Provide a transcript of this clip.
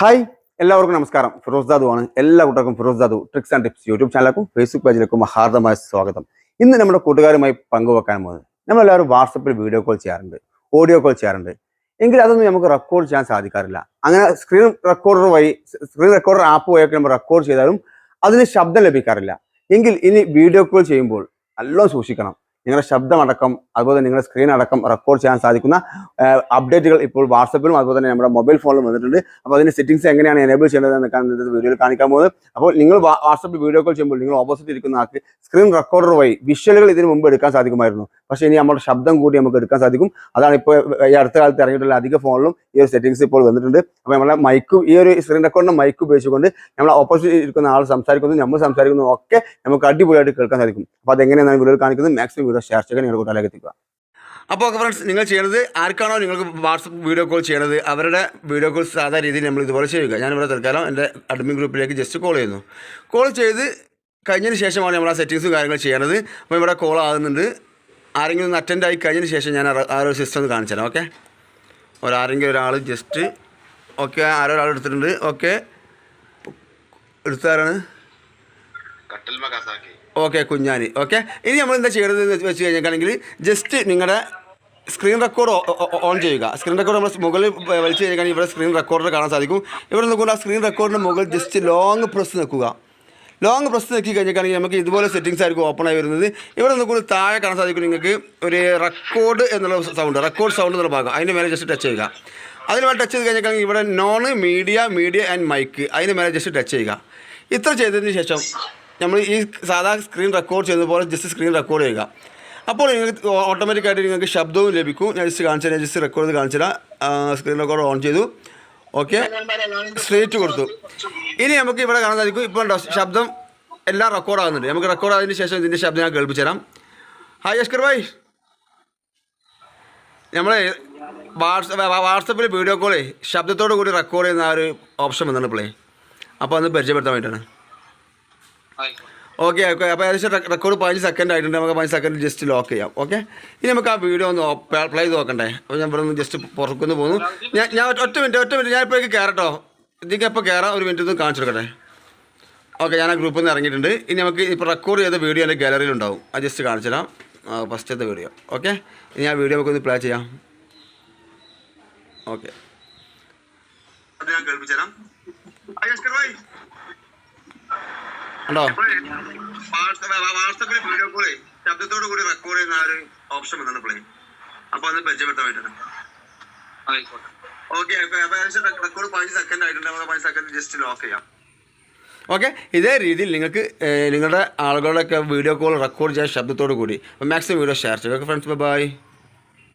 Hi എല്ലാവർക്കും നമസ്കാരം. ഫിറോസ് ദാദു ആണ്. എല്ലാ കൂട്ടർക്കും Firoz Dadu tricks and tips YouTube ചാനലിലേക്കും Facebook പേജിലേക്കും ഹാർദമായ സ്വാഗതം. ഇന്ന് നമ്മുടെ കൂട്ടുകാരുമായി പങ്കുവെക്കാൻ പോകുന്നത് നമ്മളെല്ലാവരും വാട്സപ്പിൽ വീഡിയോ കോൾ ചെയ്യാറുണ്ട് ഓഡിയോ കോൾ ചെയ്യാറുണ്ട്. എങ്കിൽ അതൊന്നും നമുക്ക് റെക്കോർഡ് ചെയ്യാൻ സാധിക്കാറില്ല. അങ്ങനെ സ്ക്രീൻ റെക്കോർഡർ വഴി സ്ക്രീൻ റെക്കോർഡർ ആപ്പ് വഴിയൊക്കെ നമ്മൾ റെക്കോർഡ് ചെയ്താലും അതിന് ശബ്ദം ലഭിക്കാറില്ല. എങ്കിൽ ഇനി വീഡിയോ കോൾ ചെയ്യുമ്പോൾ നല്ലോണം സൂക്ഷിക്കണം. നിങ്ങളുടെ ശബ്ദമടക്കം അതുപോലെ നിങ്ങളുടെ സ്ക്രീൻ അടക്കം റെക്കോർഡ് ചെയ്യാൻ സാധിക്കുന്ന അപ്ഡേറ്റുകൾ ഇപ്പോൾ വാട്സപ്പിലും അതുപോലെ തന്നെ നമ്മുടെ മൊബൈൽ ഫോണിലും വന്നിട്ടുണ്ട്. അപ്പോൾ അതിന്റെ സെറ്റിംഗ്സ് എങ്ങനെയാണ് എനേബിൾ ചെയ്യേണ്ടത് എന്നൊക്കെയാണ് ഇന്നത്തെ വീഡിയോയിൽ കാണിക്കാൻ പോകുന്നത്. അപ്പോൾ നിങ്ങൾ വാട്സപ്പിൽ വീഡിയോ കോൾ ചെയ്യുമ്പോൾ നിങ്ങൾ ഓപ്പോസിറ്റ് ഇരിക്കുന്ന ആൾക്ക് സ്ക്രീൻ റെക്കോർഡർ വഴി വിഷ്വലുകൾ ഇതിന് മുമ്പ് എടുക്കാൻ സാധിക്കുമായിരുന്നു. പക്ഷേ ഇനി നമ്മുടെ ശബ്ദം കൂടി നമുക്ക് എടുക്കാൻ സാധിക്കും. അതാണ് ഇപ്പോൾ ഈ അടുത്ത കാലത്ത് ഇറങ്ങിയിട്ടുള്ള അധിക ഫോണിലും ഈ ഒരു സെറ്റിംഗ്സ് ഇപ്പോൾ വന്നിട്ടുണ്ട്. അപ്പോൾ നമ്മളെ മൈക്ക് ഈ ഒരു സ്ക്രീൻ റെക്കോർഡിന്റെ മൈക്ക് ഉപയോഗിച്ചുകൊണ്ട് നമ്മൾ ഓപ്പോസിറ്റ് ഇരിക്കുന്ന ആൾ സംസാരിക്കുന്നതും നമ്മൾ സംസാരിക്കുന്നതും ഒക്കെ നമുക്ക് അടിപൊളിയായിട്ട് കേൾക്കാൻ സാധിക്കും. അപ്പോൾ അതെങ്ങനെയാണ് വീഡിയോ കാണിക്കുന്നത്. മാക്സിമം വീഡിയോ ഷെയർ ചെയ്യാൻ നിങ്ങളുടെ കൂട്ടാലേക്ക് എത്തിക്കുക. അപ്പോൾ ഓക്കെ ഫ്രണ്ട്സ് നിങ്ങൾ ചെയ്യണത് ആർക്കാണോ നിങ്ങൾക്ക് വാട്സപ്പ് വീഡിയോ കോൾ ചെയ്യണത് അവരുടെ വീഡിയോ കോൾ സാധാരണ രീതിയിൽ നമ്മൾ ഇതുപോലെ ചെയ്യുക. ഞാനിവിടെ തൽക്കാലം എന്റെ അഡ്മിൻ ഗ്രൂപ്പിലേക്ക് ജസ്റ്റ് കോൾ ചെയ്യുന്നു. കോൾ ചെയ്ത് കഴിഞ്ഞതിന് ശേഷമാണ് നമ്മൾ ആ സെറ്റിങ്സും കാര്യങ്ങൾ ചെയ്യണത്. അപ്പോൾ ഇവിടെ കോൾ ആകുന്നുണ്ട്. ആരെങ്കിലും ഒന്ന് അറ്റൻഡ് ആയി കഴിഞ്ഞതിന് ശേഷം ഞാൻ ആ- ഒരു സിസ്റ്റം ഒന്ന് കാണിച്ചു തരാം ഓക്കെ ഒരാരെങ്കിലും ഒരാൾ ജസ്റ്റ് ഓക്കെ ആരോ ഒരാൾ എടുത്തിട്ടുണ്ട് ഓക്കെ എടുത്താരാണ് ഓക്കെ കുഞ്ഞാനി ഓക്കെ ഇനി നമ്മൾ എന്താ ചെയ്യണത് എന്ന് വെച്ച് കഴിഞ്ഞാൽ ജസ്റ്റ് നിങ്ങളുടെ സ്ക്രീൻ റെക്കോർഡ് ഓൺ ചെയ്യുക. സ്ക്രീൻ റെക്കോർഡ് നമ്മൾ മുകളിൽ വലിച്ചു കഴിഞ്ഞാൽ ഇവിടെ സ്ക്രീൻ റെക്കോർഡർ കാണാൻ സാധിക്കും. ഇവിടെ നോക്കുമ്പോൾ ആ സ്ക്രീൻ റെക്കോർഡിന് മുകളിൽ ജസ്റ്റ് ലോങ് പ്രസ് നിൽക്കുക. ലോങ് പ്രസ് നോക്കി കഴിഞ്ഞിട്ടാണെങ്കിൽ നമുക്ക് ഇതുപോലെ സെറ്റിങ്സ് ആയിരിക്കും ഓപ്പൺ ആയി വരുന്നത്. ഇവിടെ നോക്കുമ്പോൾ താഴെ കാണാൻ സാധിക്കും നിങ്ങൾക്ക് ഒരു റെക്കോർഡ് എന്നുള്ള സൗണ്ട് റെക്കോർഡ് സൗണ്ട് എന്നുള്ള ഭാഗം. അതിന്റെ മേലെ ജസ്റ്റ് ടച്ച് ചെയ്യുക. അതിന് മേലെ ടച്ച് ചെയ്ത് കഴിഞ്ഞാൽ ഇവിടെ non media media and mic അതിന് മേലെ ജസ്റ്റ് ടച്ച് ചെയ്യുക. ഇത്ര ചെയ്തതിന് ശേഷം നമ്മൾ ഈ സാധാ സ്ക്രീൻ റെക്കോർഡ് ചെയ്യുന്ന പോലെ ജസ്റ്റ് സ്ക്രീൻ റെക്കോർഡ് ചെയ്യുക. അപ്പോൾ നിങ്ങൾക്ക് ഓട്ടോമാറ്റിക്കായിട്ട് നിങ്ങൾക്ക് ശബ്ദവും ലഭിക്കും. ഞാൻ ജസ്റ്റ് കാണിച്ചു തരാം ജസ്റ്റ് റെക്കോർഡ് ചെയ്ത് സ്ക്രീൻ റെക്കോർഡ് ഓൺ ചെയ്തു. ഓക്കെ. സ്ട്രീറ്റ് കൊടുത്തു. ഇനി നമുക്ക് ഇവിടെ കാണാൻ സാധിക്കും ഇപ്പോൾ ശബ്ദം എല്ലാം റെക്കോർഡ് ആകുന്നുണ്ട്. നമുക്ക് റെക്കോർഡ് ആയതിനു ശേഷം ഇതിന്റെ ശബ്ദം ഞാൻ കേൾപ്പിച്ചു തരാം. ഹായ് അഷ്കർ ഭായ് നമ്മൾ വാട്സപ്പ് വാട്സപ്പിൽ വീഡിയോ കോളേ ശബ്ദത്തോടു കൂടി റെക്കോർഡ് ചെയ്യുന്ന ആ ഒരു ഓപ്ഷൻ വന്നിട്ടുണ്ട് പ്ലേ അപ്പോൾ അത് പരിചയപ്പെടുത്താൻ വേണ്ടിയിട്ടാണ് ഓക്കെ ഓക്കെ അപ്പോൾ ഏകദേശം റെക്കോർഡ് പതിനഞ്ച് സെക്കൻഡ് ആയിട്ടുണ്ട്. നമുക്ക് പതിനഞ്ച് സെക്കൻഡ് ജസ്റ്റ് ലോക്ക് ചെയ്യാം. ഓക്കെ ഇനി നമുക്ക് ആ വീഡിയോ ഒന്ന് പ്ലേ ചെയ്ത് നോക്കണ്ടേ? അപ്പോൾ ഞാൻ ഇവിടെ ജസ്റ്റ് പുറത്തുനിന്ന് പോകുന്നു. ഞാൻ ഞാൻ ഒറ്റ- മിനിറ്റ് ഒറ്റ മിനിറ്റ് ഞാൻ ഇപ്പോഴേക്ക് കയറട്ടോ ഇതിക്ക് ഇപ്പോൾ കയറാം ഒരു മിനിറ്റ് ഒന്ന് കാണിച്ചു കൊടുക്കട്ടെ? ഓക്കെ ഞാൻ ആ ഗ്രൂപ്പിൽ നിന്ന് ഇറങ്ങിയിട്ടുണ്ട്. ഇനി നമുക്ക് ഇപ്പോൾ റെക്കോർഡ് ചെയ്ത വീഡിയോ എന്റെ ഗാലറിയിൽ ഉണ്ടാവും. അത് ജസ്റ്റ് കാണിച്ചു തരാം. ഫസ്റ്റത്തെ വീഡിയോ ഓക്കെ ഇനി ആ വീഡിയോ നമുക്കൊന്ന് പ്ലേ ചെയ്യാം. ഓക്കെ കേൾപ്പിച്ചു തരാം. ഉണ്ടോ? വാട്സപ്പിൽ വീഡിയോ കോളേ ശബ്ദത്തോടു കൂടി റെക്കോർഡ് ചെയ്യുന്ന ആ ഒരു ഓപ്ഷൻ പ്ലേ അപ്പോൾ അത് പരിചയപ്പെടുത്താൻ വേണ്ടിയിട്ടാണ് ആയിക്കോട്ടെ ഓക്കെ റെക്കോർഡ് പതിനഞ്ച് സെക്കൻഡ് ആയിട്ടുണ്ട്. നമ്മൾ പതിനഞ്ച് സെക്കൻഡ് ജസ്റ്റ് ലോക്ക് ചെയ്യാം. ഓക്കെ ഇതേ രീതിയിൽ നിങ്ങൾക്ക് നിങ്ങളുടെ ആളുകളുടെയൊക്കെ വീഡിയോ കോൾ റെക്കോർഡ് ചെയ്യാൻ ശബ്ദത്തോടു കൂടി. അപ്പോൾ മാക്സിമം വീഡിയോ ഷെയർ ചെയ്യുക ഓക്കെ ഫ്രണ്ട്സ് ബൈ